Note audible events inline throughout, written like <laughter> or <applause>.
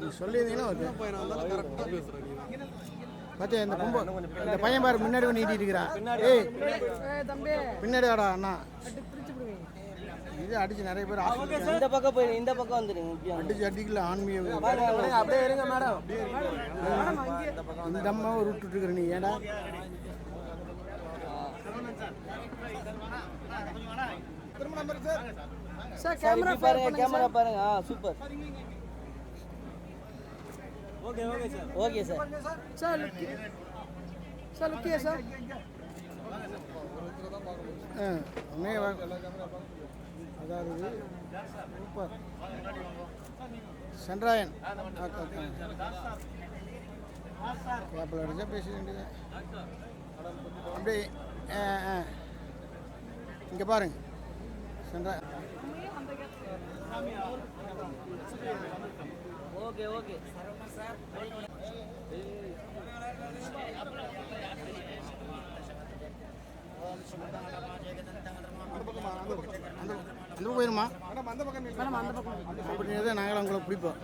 நீ சொல்லியிருந்தீங்கன்னா பையனா கரெக்டாக பேசுகிறேன் பார்த்தியா இந்த பொம்பை இந்த பையன் பாரு முன்னாடி இருக்கிறான். ஏய் தம்பி பின்னாடி வாடா அண்ணா. இது அடிச்சு நிறைய பேர் இந்த பக்கம் போய் இந்த பக்கம் வந்துடுங்க. அடிச்சு அடிக்கல ஆன்மீக அப்படியே இருங்க மேடம். இந்த அம்மா ஒரு விட்டுட்டு இருக்கிற நீ ஏடா சார். சார் கேமரா பாருங்க கேமரா பாருங்க. ஆ சூப்பர் ஓகே சார் சார் லுக்கி சார் லுக்கியா சார் ஆ. அதாவது சூப்பர் சென்றாயன் கேப்பில் அடிச்சா பேச வேண்டியது அப்படியே ஆ ஆ. இங்கே பாருங்க. சென்றா ஓகே ஓகே அந்த அந்த பக்கம் மேடம் அந்த பக்கம் அப்படி தான் உங்களை பிடிப்போம்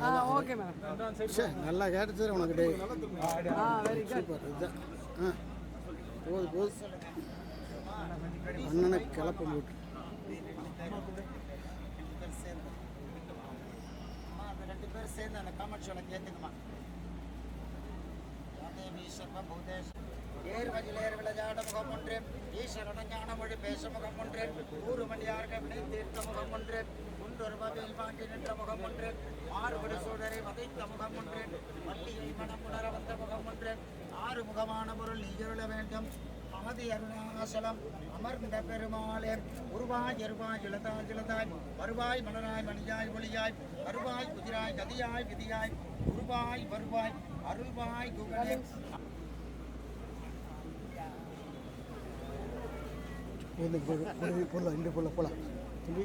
ஆ, சூப்பர் ஓகே மேடம் நல்லா உனக்கு டே சூப்பர் இதுதான் ஆ போது போது அண்ணனை கிளப்ப போட்டு ரெண்டு பேரும் சேர்ந்து அந்த காமெடி ஷோல கேட்டுக்குமா. தேவி சர்வபூதேஷ் ஏர் வஜில் விளையாட முகம் ஒன்று ஈஸ்வரன ஞான மொழி பேச முகம் ஒன்று ஊறு மணியார்க வினை தீர்த்த முகம் ஒன்று குன்றொரு வகையில் வாங்கி நின்ற முகம் ஒன்று மாறுபடு சூழரை வதைத்த முகம் ஒன்று வள்ளியை மனம் உணர வந்த முகம் ஒன்று ஆறு முகமான பொருள் நீருள வேண்டும். ஆதி அருணாசலம் அமர்ந்த பெருமாளே உருவாய் எருவாய் இளதாய் இளதாய் வருவாய் மலராய் மணியாய் ஒளியாய் வருவாய் குதிராய் கதியாய் விதியாய் உருவாய் வருவாய் அருள்வாய் குகனே. போடலாம் இந்த போடலாம் போகலாம் தம்பி.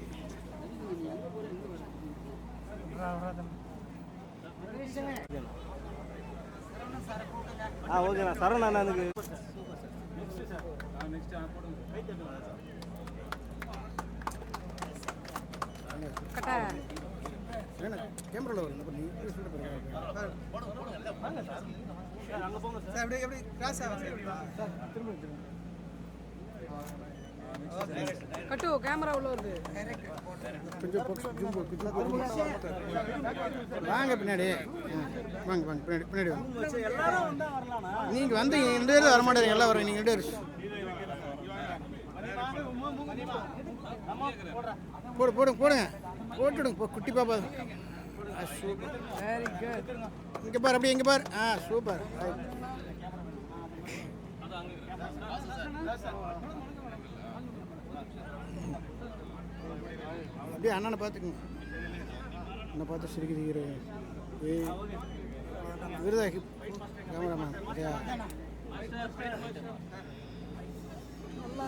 ஆ ஓகேண்ணா. ஏன்னா கேமராவில் வரும். அப்போ நீ இப்படி சொல்லிட்டு போகிறீங்க சார் அப்படியே எப்படி? கிராஸ் ஆகும் கட்டு கேமரா உள்ள வருது. வாங்க பின்னாடி. வாங்க வாங்க பின்னாடி பின்னாடி வாங்க. நீங்கள் வந்தீங்க ரெண்டு பேரும் வரமாட்டேங்க எல்லாம் வரீங்க நீங்கள் ரெண்டு பேரும். போடு போடுங்க போடுங்க. போட்டுடுங்க. குட்டி பாப்பா. சூப்பர். வெரி குட் இங்கே பாரு அப்படியே இங்கே பாரு. ஆ சூப்பர். அப்படியே அண்ணனை பார்த்துக்குங்க. அண்ணனை பார்த்து சிரிக்குது ஏய் விருதாகி. கேமராமேன் ஐயா. நல்லா இருக்குது அண்ணனுக்கு ஒரு மாதிரி கிறு கிறுன்னு <laughs>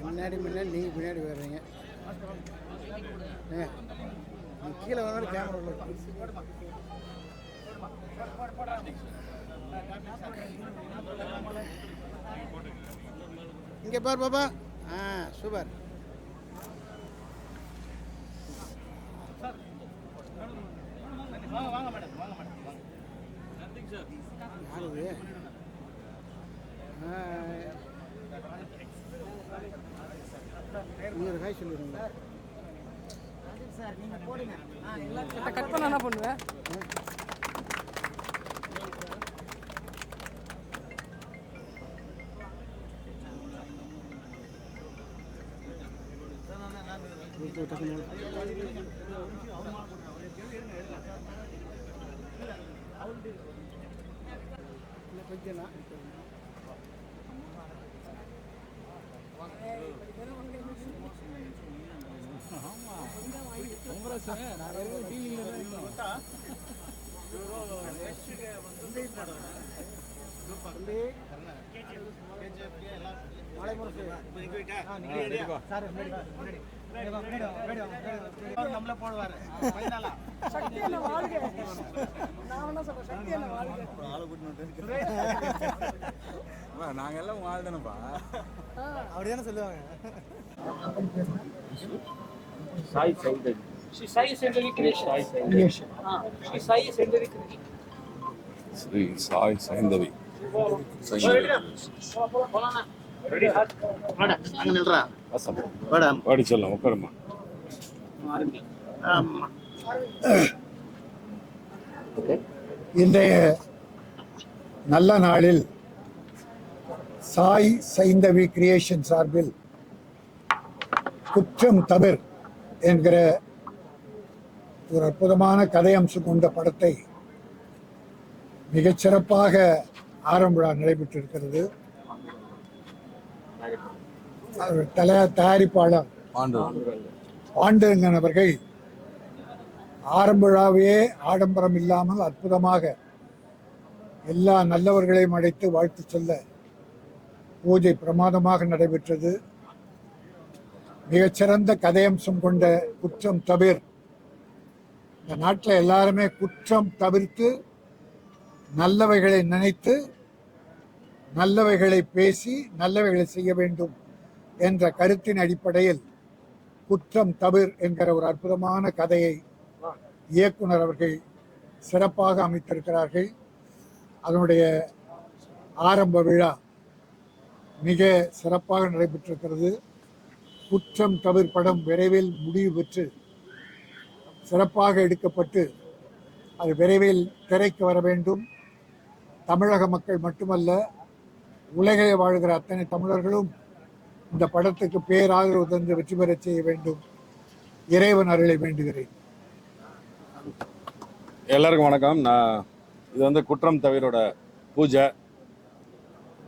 முன்னாடி முன்னாடி நீங்கள் பின்னாடி வர்றீங்க கீழே வந்தாலும் கேமரா இங்கே பார் பாப்பா. ஆ சூப்பர் யார் இது ஹாய். நீ ஒரு ஹாய் சொல்லிடுங்க. சார் நீங்க போடுங்க கட் பண்ண என்ன பண்ணுவேன் கொஞ்சம் நம்மள போடுவாரு சக்தி என்ன வாழ்க நான் என்ன சொல்றேன் சக்தி என்ன வாழ்க நாங்க எல்லாம் உங்க ஆள் தானேப்பா. அப்படிதானே சொல்லுவாங்க. Creation. Ah, She Sai Sendari creation. Sri Sai Saindhavi வாடி சொல்லலாம் உட்காருமா இன்றைய நல்ல நாளில் சாய் சைந்தவி கிரியேஷன் சார்பில் குற்றம் தவிர் என்கிற ஒரு அற்புதமான கதையம்சம் கொண்ட படத்தை மிகச் சிறப்பாக ஆரம்ப விழா நடைபெற்றிருக்கிறது. தல தயாரிப்பாளர் பாண்டுரங்கன் அவர்கள் ஆரம்ப விழாவையே ஆடம்பரம் இல்லாமல் அற்புதமாக எல்லா நல்லவர்களையும் அழைத்து வாழ்த்து சொல்ல பூஜை பிரமாதமாக நடைபெற்றது. மிகச்சிறந்த கதையம்சம் கொண்ட குற்றம் தவிர் இந்த நாட்டில் எல்லாருமே குற்றம் தவிர்த்து நல்லவைகளை நினைத்து நல்லவைகளை பேசி நல்லவைகளை செய்ய வேண்டும் என்ற கருத்தின் அடிப்படையில் குற்றம் தவிர் என்கிற ஒரு அற்புதமான கதையை இயக்குனர் அவர்கள் சிறப்பாக அமைத்திருக்கிறார்கள். அதனுடைய ஆரம்ப விழா மிக சிறப்பாக நடைபெற்றிருக்கிறது. குற்றம் தவிர் படம் விரைவில் முடிவு பெற்று சிறப்பாக எடுக்கப்பட்டு அது விரைவில் திரைக்கு வர வேண்டும். தமிழக மக்கள் மட்டுமல்ல உலகிலே வாழ்கிற அத்தனை தமிழர்களும் இந்த படத்துக்கு பேராதரவு தந்து வெற்றி பெறச் செய்ய வேண்டும். இறைவன் அருளை வேண்டுகிறேன். எல்லாருக்கும் வணக்கம். நான் இது வந்து குற்றம் தவிரோட பூஜை.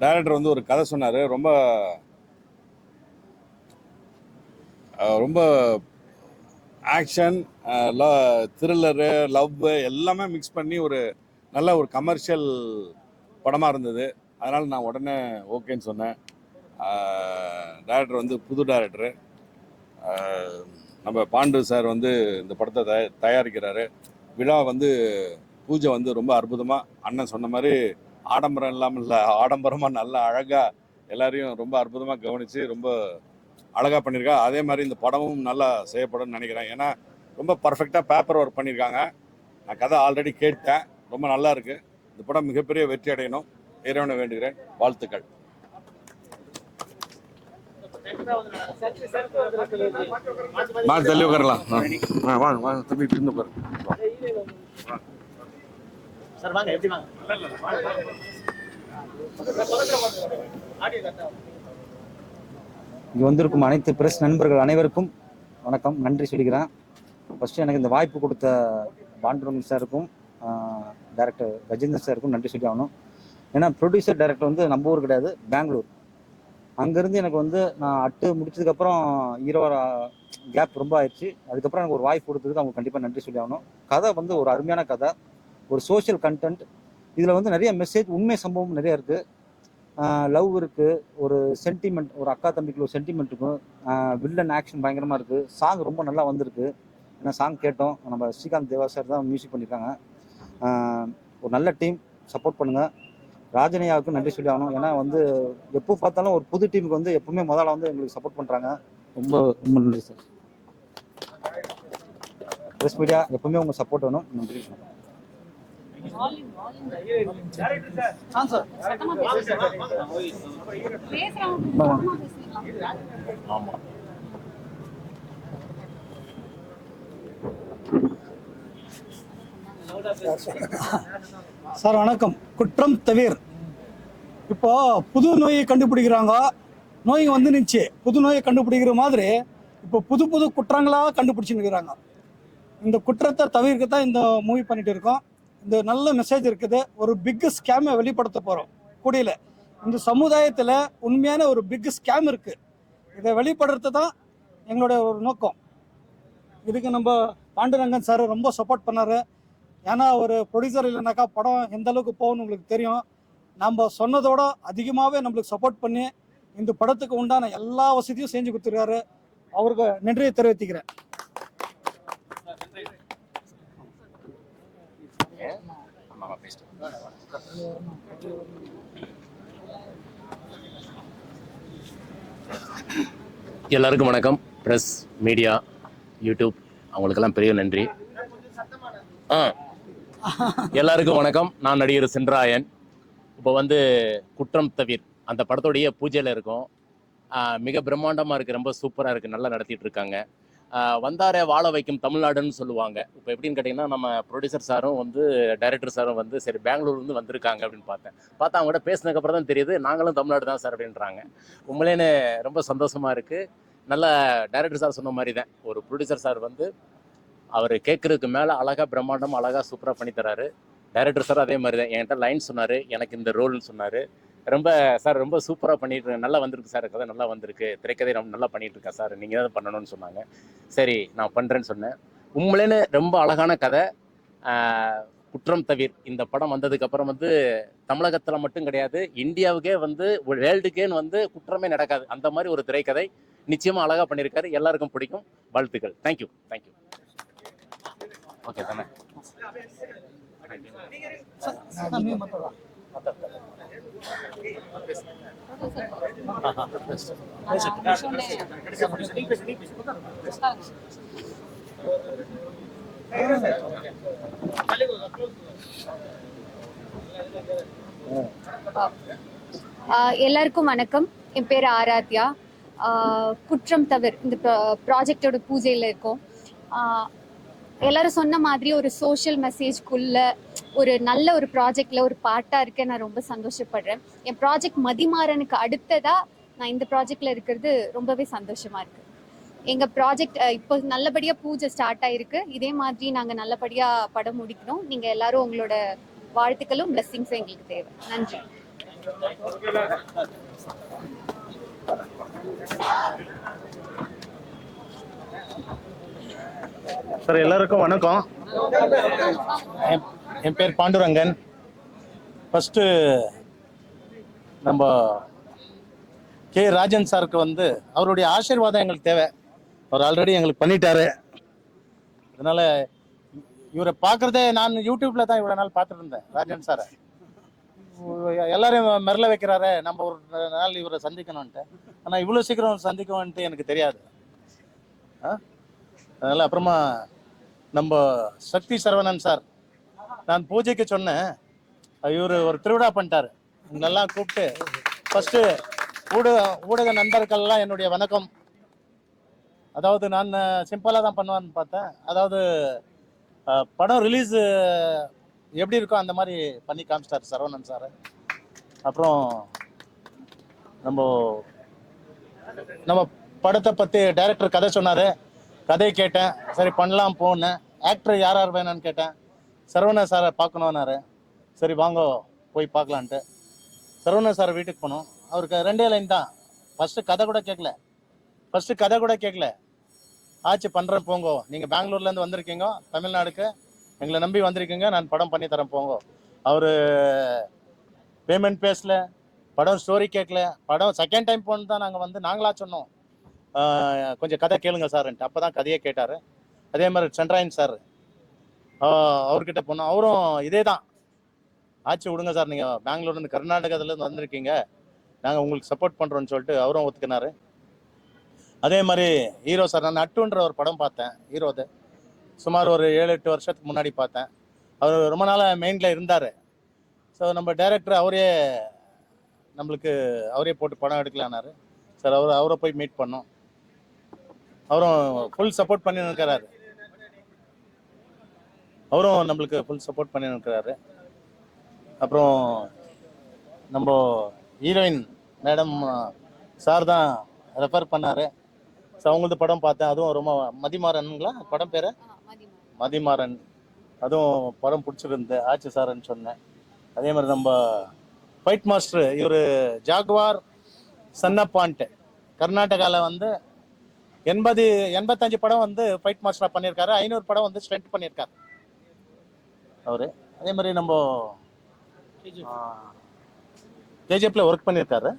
டைரக்டர் வந்து ஒரு கதை சொன்னார். ரொம்ப ரொம்ப ஆக்ஷன் த்ரில்லரு லவ் எல்லாமே மிக்ஸ் பண்ணி ஒரு நல்ல ஒரு கமர்ஷியல் படமாக இருந்தது. அதனால் நான் உடனே ஓகேன்னு சொன்னேன். டேரக்டர் வந்து புது டேரக்டரு நம்ம பாண்டு சார் வந்து இந்த படத்தை தய தயாரிக்கிறாரு. விழா வந்து பூஜை வந்து ரொம்ப அற்புதமாக அண்ணன் சொன்ன மாதிரி ஆடம்பரம் இல்லாமல் இல்லை ஆடம்பரமாக நல்லா அழகாக எல்லாரையும் ரொம்ப அற்புதமாக கவனித்து ரொம்ப அழகாக பண்ணியிருக்கா. அதே மாதிரி இந்த படமும் நல்லா செய்யப்படும்னு நினைக்கிறேன். ஏன்னா ரொம்ப பர்ஃபெக்டாக பேப்பர் ஒர்க் பண்ணியிருக்காங்க. நான் கதை ஆல்ரெடி கேட்டேன். ரொம்ப நல்லா இருக்குது இந்த படம் மிகப்பெரிய வெற்றி அடையணும். இறைவனை வேண்டுகிறேன். வாழ்த்துக்கள். வாங்க தள்ளி உட்காரலாம். வாங்க வாங்க இருந்து உட்காரு. இங்கே வந்திருக்கும் அனைத்து பிரஸ் நண்பர்கள் அனைவருக்கும் வணக்கம். நன்றி சொல்லிக்கிறேன். ஃபஸ்ட்டு எனக்கு இந்த வாய்ப்பு கொடுத்த பாண்டுரங்கன் சாருக்கும் டேரக்டர் கஜேந்தர் சாருக்கும் நன்றி சொல்லி ஆகணும். ஏன்னா ப்ரொடியூசர் டேரக்டர் வந்து நம்ம ஊர் கிடையாது பெங்களூர். அங்கேருந்து எனக்கு வந்து நான் அட்டு முடிச்சதுக்கப்புறம் ஹீரோ கேப் ரொம்ப ஆயிடுச்சு. அதுக்கப்புறம் எனக்கு ஒரு வாய்ப்பு கொடுத்ததுக்கு அவங்க கண்டிப்பாக நன்றி சொல்லி ஆகணும். கதை வந்து ஒரு அருமையான கதை. ஒரு சோஷியல் கண்டென்ட் இதில் வந்து நிறைய மெசேஜ் உண்மை சம்பவம் நிறைய இருக்குது லவ் இருக்குது ஒரு சென்டிமெண்ட் ஒரு அக்கா தம்பிக்குள்ள ஒரு சென்டிமெண்ட் இருக்கும். வில்லன் ஆக்ஷன் பயங்கரமாக இருக்குது சாங் ரொம்ப நல்லா வந்திருக்கு. ஏன்னா சாங் கேட்டோம். நம்ம ஸ்ரீகாந்த் தேவா சார் தான் மியூசிக் பண்ணியிருக்காங்க ஒரு நல்ல டீம் சப்போர்ட் பண்ணுங்கள் ராஜனையாவுக்கு நன்றி சொல்லி ஆகணும். ஏன்னா வந்து எப்போ பார்த்தாலும் ஒரு புது டீமுக்கு வந்து எப்பவுமே முதல்ல வந்து எங்களுக்கு சப்போர்ட் பண்ணுறாங்க ரொம்ப ரொம்ப நன்றி சார் ப்ரெஸ் மீடியா எப்பவுமே உங்கள் சப்போர்ட் வேணும். நன்றி. சார் வணக்கம். குற்றம் தவிர். இப்போ புது நோயை கண்டுபிடிக்கிறாங்க. நோய் வந்து நிச்சு புது நோயை கண்டுபிடிக்கிற மாதிரி இப்போ புது புது குற்றங்களாக கண்டுபிடிச்சுன்னு இருக்கிறாங்க. இந்த குற்றத்தை தவிர்க்க தான் இந்த மூவி பண்ணிட்டு இருக்கோம். இந்த நல்ல மெசேஜ் இருக்குது. ஒரு பிக் ஸ்கேமை வெளிப்படுத்த போகிறோம் கூடியில. இந்த சமுதாயத்தில் உண்மையான ஒரு பிக் ஸ்கேம் இருக்குது இதை வெளிப்படுறது தான் எங்களுடைய ஒரு நோக்கம். இதுக்கு நம்ம பாண்டுரங்கன் சார் ரொம்ப சப்போர்ட் பண்ணாரு. ஏன்னா ஒரு ப்ரொடியூசர் இல்லைனாக்கா படம் எந்த அளவுக்கு போகும்னு உங்களுக்கு தெரியும். நம்ம சொன்னதோட அதிகமாகவே நம்மளுக்கு சப்போர்ட் பண்ணி இந்த படத்துக்கு உண்டான எல்லா வசதியும் செஞ்சு கொடுத்துருக்காரு. அவருக்கு நன்றியை தெரிவித்துக்கிறேன். எல்லாருக்கும் வணக்கம். ப்ரெஸ் மீடியா யூடியூப் அவங்களுக்கெல்லாம் பெரிய நன்றி. ஆ எல்லாருக்கும் வணக்கம். நான் நடிகர் சென்றாயன். இப்போ வந்து குற்றம் தவிர் அந்த படத்தோடைய பூஜையில் இருக்கும். மிக பிரம்மாண்டமாக இருக்குது ரொம்ப சூப்பராக இருக்குது நல்லா நடத்திட்டு இருக்காங்க. வந்தாரே வாழ வைக்கும் தமிழ்நாடுன்னு சொல்லுவாங்க. இப்போ எப்படின்னு கேட்டிங்கன்னா நம்ம ப்ரொடியூசர் சாரும் வந்து டைரக்டர் சாரும் வந்து சரி பெங்களூர்லேருந்து வந்திருக்காங்க அப்படின்னு பார்த்தேன். பார்த்தா அவங்க கூட பேசினதுக்கப்புறம் தான் தெரியுது நாங்களும் தமிழ்நாடு தான் சார் அப்படின்றாங்க. உண்மையிலேன்னு ரொம்ப சந்தோஷமாக இருக்குது நல்ல டைரக்டர் சார் சொன்ன மாதிரி தான். ஒரு ப்ரொடியூசர் சார் வந்து அவர் கேட்குறதுக்கு மேலே அழகாக பிரம்மாண்டம் அழகாக சூப்பராக பண்ணித்தராரு டைரக்டர் சார் அதே மாதிரி தான். என்கிட்ட லைன் சொன்னார் எனக்கு இந்த ரோல்னு சொன்னார். ரொம்ப சார் ரொம்ப சூப்பராக பண்ணிட்டு நல்லா வந்திருக்கு சார் கதை நல்லா வந்திருக்கு திரைக்கதை ரொம்ப நல்லா பண்ணிட்டு இருக்கேன் சார் நீங்கள் தான் பண்ணணும்னு சொன்னாங்க சரி நான் பண்ணுறேன்னு சொன்னேன் உண்மையிலேன்னு ரொம்ப அழகான கதை குற்றம் தவிர் இந்த படம் வந்ததுக்கப்புறம் வந்து தமிழகத்தில் மட்டும் கிடையாது இந்தியாவுக்கே வந்து வேர்ல்டுக்கேன்னு வந்து குற்றமே நடக்காது அந்த மாதிரி ஒரு திரைக்கதை நிச்சயமாக அழகாக பண்ணியிருக்காரு எல்லாருக்கும் பிடிக்கும் வாழ்த்துக்கள் தேங்க்யூ தேங்க்யூ ஓகே தானே எல்லாருக்கும் வணக்கம். என் பேர் ஆராத்யா. குற்றம் தவிர இந்த ப்ராஜெக்டோட பூஜையில் இருக்கோம். எல்லாரும் சொன்ன மாதிரி ஒரு சோஷியல் மெசேஜ்க்குள்ள ஒரு நல்ல ஒரு ப்ராஜெக்ட்ல ஒரு பார்ட்டாக இருக்க நான் ரொம்ப சந்தோஷப்படுறேன். என் ப்ராஜெக்ட் மதிமாறனுக்கு அடுத்ததா நான் இந்த ப்ராஜெக்ட்ல இருக்கிறது ரொம்பவே சந்தோஷமா இருக்கு. எங்கள் ப்ராஜெக்ட் இப்போ நல்லபடியாக பூஜை ஸ்டார்ட் ஆயிருக்கு. இதே மாதிரி நாங்கள் நல்லபடியாக படம் முடிக்கணும். நீங்கள் எல்லாரும் உங்களோட வாழ்த்துக்களும் பிளெஸ்ஸிங்ஸும் எங்களுக்கு தேவை. நன்றி. சார் எல்லாருக்கும் வணக்கம். என்- என் பேர் பாண்டுரங்கன். ஃபஸ்ட்டு நம்ம கே ராஜன் சாருக்கு வந்து அவருடைய ஆசீர்வாதம் எங்களுக்கு தேவை. அவர் ஆல்ரெடி எங்களுக்கு பண்ணிட்டாரு. அதனால இவரை பார்க்குறதே நான் யூடியூப்ல தான் இவ்வளோ நாள் பார்த்துட்டு இருந்தேன் ராஜன் சாரை. எல்லாரையும் மிரள வைக்கிறாரு நம்ம ஒரு நாள் இவரை சந்திக்கணும்ன்ட்டு. ஆனால் இவ்வளோ சீக்கிரம் சந்திக்கணும்ன்ட்டு எனக்கு தெரியாது. ஆ? அதனால் அப்புறமா நம்ம சக்தி சரவணன் சார். நான் பூஜைக்கு சொன்னேன். இவர் ஒரு திருவிழா பண்ணிட்டார். நல்லா கூப்பிட்டு ஃபஸ்ட்டு ஊடக ஊடக நண்பர்கள்லாம் என்னுடைய வணக்கம். அதாவது நான் சிம்பிளாக தான் பண்ணுவான்னு பார்த்தேன். அதாவது படம் ரிலீஸ் எப்படி இருக்கோ அந்த மாதிரி பண்ணி காமிச்சிட்டார் சரவணன் சார். அப்புறம் நம்ம நம்ம படத்தை பற்றி டைரக்டர் கதை சொன்னார். கதை கேட்டேன். சரி பண்ணலாம் போனேன். ஆக்டர் யார் யார் வேணும்னு கேட்டேன். சரவண சாரை பார்க்கணுன்னாரு சரி வாங்க போய் பார்க்கலான்ட்டு. சரவண சார் வீட்டுக்கு போனோம். அவருக்கு ரெண்டே லைன் தான். ஃபஸ்ட்டு கதை கூட கேட்கல. ஃபஸ்ட்டு கதை கூட கேட்கல. ஆச்சு பண்ணுறேன் போங்கோ. நீங்கள் பெங்களூர்லேருந்து வந்திருக்கீங்க தமிழ்நாடுக்கு. எங்களை நம்பி வந்திருக்கீங்க நான் படம் பண்ணி தரேன் போங்கோ. அவர் பேமெண்ட் பேசல. படம் ஸ்டோரி கேட்கல. படம் செகண்ட் டைம் போன தான் நாங்கள் வந்து நாங்களாக சொன்னோம். கொஞ்சம் கதை கேளுங்க சார்ன்ட்டு அப்போ தான் கதையே கேட்டார். அதே மாதிரி சென்ட்ராயன் சார். அவர்கிட்ட போனோம் அவரும் இதே தான் ஆச்சு விடுங்க சார் நீங்கள் பெங்களூர்லேருந்து கர்நாடகத்துலேருந்து வந்திருக்கீங்க. நாங்கள் உங்களுக்கு சப்போர்ட் பண்ணுறோன்னு சொல்லிட்டு அவரும் ஒத்துக்கினாரு. அதே மாதிரி ஹீரோ சார் நான் நட்டுன்ற ஒரு படம் பார்த்தேன் ஹீரோது. சுமார் ஒரு ஏழு எட்டு வருஷத்துக்கு முன்னாடி பார்த்தேன். அவர் ரொம்ப நாளாக மெயினில் இருந்தார். ஸோ நம்ம டைரக்டர் அவரே நம்மளுக்கு அவரே போட்டு படம் எடுக்கலானாரு. சார் அவர் அவரை போய் மீட் பண்ணோம். அவரும் ஃபுல் சப்போர்ட் பண்ணி இருக்கிறாரு அவரும் நம்மளுக்கு ஃபுல் சப்போர்ட் பண்ணி இருக்கிறாரு அப்புறம் நம்ம ஹீரோயின் மேடம் சார் தான் ரெஃபர் பண்ணாரு. ஸோ அவங்களது படம் பார்த்தேன். அதுவும் ரொம்ப மதிமாறனுங்களா? படம் பேர்? மதிமாறன். அதுவும் படம் பிடிச்சிருந்து ஆச்சு சார்ன்னு சொன்னேன். அதே மாதிரி நம்ம ஃபைட் மாஸ்டர் இவர் ஜாகுவார் சன்னப்பான்ட்டு. கர்நாடகாவில் வந்து எண்பது எண்பத்தஞ்சு படம் வந்து ஃபைட் மாஸ்டராக பண்ணியிருக்காரு. ஐநூறு படம் வந்து ஸ்ட்ரென்த் பண்ணியிருக்காரு. அவர்? அதே மாதிரி நம்ம கேஜிஎஃப்ல ஒர்க் பண்ணியிருக்காரு.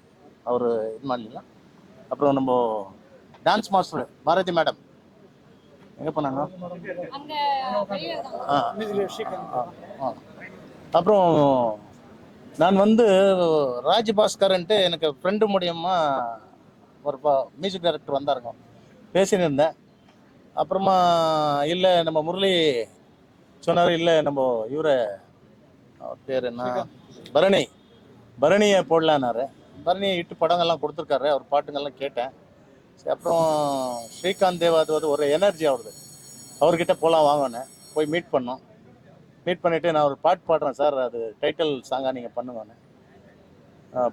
அவர் இது மாதிரிலாம் அப்புறம் நம்ம டான்ஸ் மாஸ்டர் பாரதி மேடம் எங்கே போனாங்க? அப்புறம் நான் வந்து ராஜ் பாஸ்கர்ன்ட்டு எனக்கு ஃப்ரெண்டு மூலியமாக ஒரு மியூசிக் டைரக்டர் வந்தாருங்க. பேசின்னு இருந்தேன் அப்புறமா இல்லை நம்ம முரளி சொன்னார் இல்லை நம்ம இவரை அவர் பேர் என்ன? பரணி. பரணியை போடலான்னாரு. பரணியை இட்டு படங்கள்லாம் கொடுத்துருக்காரு அவர் பாட்டுங்கள்லாம் கேட்டேன். சரி அப்புறம் ஸ்ரீகாந்த் தேவா அது வந்து ஒரு எனர்ஜி அவருது. அவர்கிட்ட போகலாம் வாங்கினேன் போய் மீட் பண்ணோம். மீட் பண்ணிவிட்டு நான் ஒரு பாட்டு பாடுறேன் சார் அது டைட்டில் சாங்காக நீங்கள் பண்ணுங்கன்னு.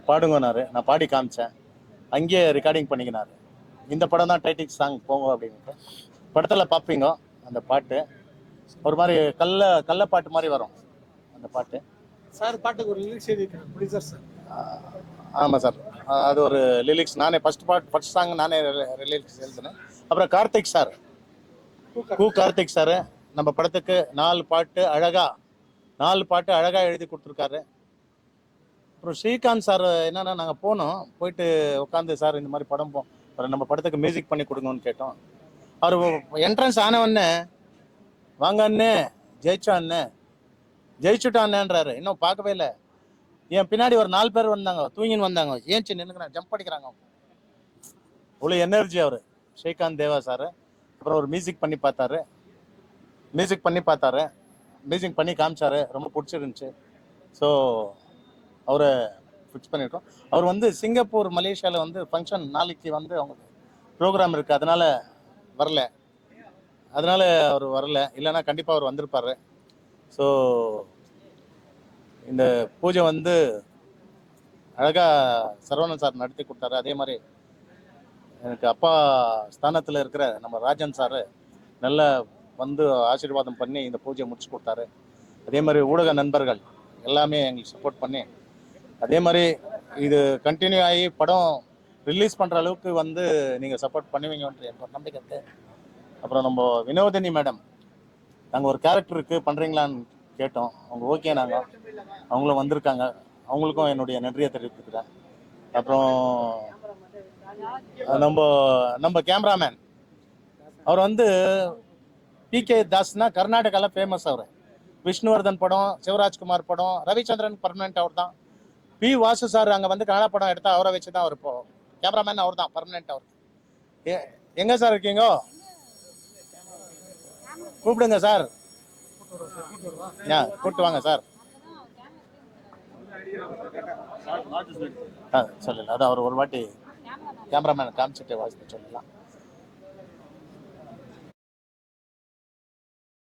பாடுங்கன்னாரு. நான் பாடி காமிச்சேன். அங்கேயே ரெக்கார்டிங் பண்ணிக்கினாரு. இந்த படம் தான் டைட்டில் சாங் போங்க அப்படின்ட்டு. படத்தில் பார்ப்பீங்க அந்த பாட்டு. ஒரு மாதிரி கல்ல கள்ள பாட்டு மாதிரி வரும் அந்த பாட்டு. சார் பாட்டுக்கு ஒரு லிரிக்ஸ் எழுதியிருக்கேன் ப்ரொடியூசர் சார் ஆமாம் சார். அது ஒரு லிரிக்ஸ் நானே ஃபர்ஸ்ட் பாட் ஃபர்ஸ்ட் சாங் நானே லிரிக்ஸ் எழுதினேன். அப்புறம் கார்த்திக் சார் கு கார்த்திக். சார் நம்ம படத்துக்கு நாலு பாட்டு அழகா நாலு பாட்டு அழகா எழுதி கொடுத்துருக்காரு. அப்புறம் ஸ்ரீகாந்த் சார் என்னன்னா நாங்கள் போனோம் போயிட்டு உட்காந்து சார் இந்த மாதிரி படம் போ நம்ம படத்துக்கு மியூசிக் பண்ணி கொடுங்கன்னு கேட்டோம். அவர் என்ட்ரன்ஸ் ஆனவொடனே வாங்க அண்ணே ஜெயிச்சா அண்ணே ஜெயிச்சுட்டான்ன்றாரு இன்னும் பார்க்கவே இல்லை. என் பின்னாடி ஒரு நாலு பேர் வந்தாங்க. தூங்கின்னு வந்தாங்க. ஏன்ச்சு நின்னுக்கிறாங்க. ஜம்ப் அடிக்கிறாங்க அவ்வளோ எனர்ஜி அவர். ஸ்ரீகாந்த் தேவா சார் அப்புறம் ஒரு மியூசிக் பண்ணி பார்த்தாரு. மியூசிக் பண்ணி பார்த்தாரு. மியூசிக் பண்ணி காமிச்சாரு. ரொம்ப பிடிச்சிருந்துச்சு. ஸோ அவரை ஃபிக்ஸ் பண்ணியிருக்கோம் அவர் வந்து சிங்கப்பூர் மலேசியாவில் வந்து ஃபங்க்ஷன் நாளைக்கு வந்து அவங்க ப்ரோக்ராம் இருக்குது அதனால் வரல. அதனால் அவர் வரல. இல்லைன்னா கண்டிப்பாக அவர் வந்திருப்பார். ஸோ இந்த பூஜை வந்து அழகாக சரவணன் சார் நடத்தி கொடுத்தாரு. அதே மாதிரி எனக்கு அப்பா ஸ்தானத்தில் இருக்கிற நம்ம ராஜன் சார் நல்லா வந்து ஆசீர்வாதம் பண்ணி இந்த பூஜையை முடிச்சு கொடுத்தாரு. அதே மாதிரி ஊடக நண்பர்கள் எல்லாமே எங்களுக்கு சப்போர்ட் பண்ணி அதே மாதிரி இது கண்டினியூ ஆகி படம் ரிலீஸ் பண்ணுற அளவுக்கு வந்து நீங்கள் சப்போர்ட் பண்ணுவீங்கன்ற என் ஒரு நம்பிக்கை இருக்கு. அப்புறம் நம்ம வினோதினி மேடம் நாங்கள் ஒரு கேரக்டர் இருக்குது பண்ணுறீங்களான்னு கேட்டோம். அவங்க ஓகே நாங்கள் அவங்களும் வந்திருக்காங்க. அவங்களுக்கும் என்னுடைய நன்றியை தெரிவித்துக்கிறேன். அப்புறம் நம்ம நம்ம கேமராமேன் அவர் வந்து பி கே தாஸ்னா கர்நாடகாவில் ஃபேமஸ் அவர். விஷ்ணுவர்தன் படம் சிவராஜ்குமார் படம் ரவிச்சந்திரன் பர்மனெண்ட் அவர் தான் பி வாசு சார் அங்கே வந்து கன்னடா படம் எடுத்தா அவரை வச்சு தான் அவர் இப்போ கேமராமேன் அவர் தான் பர்மனெண்ட் அவர். எ எங்கே சார் இருக்கீங்க? கூப்பிடுங்க சார். கூப்பிட்டு வாங்க சார். ஆ சொல்லல அதான் அவர் ஒரு வாட்டி கேமராமேன் காமிச்சிட்டு வாசித்து சொல்லலாம்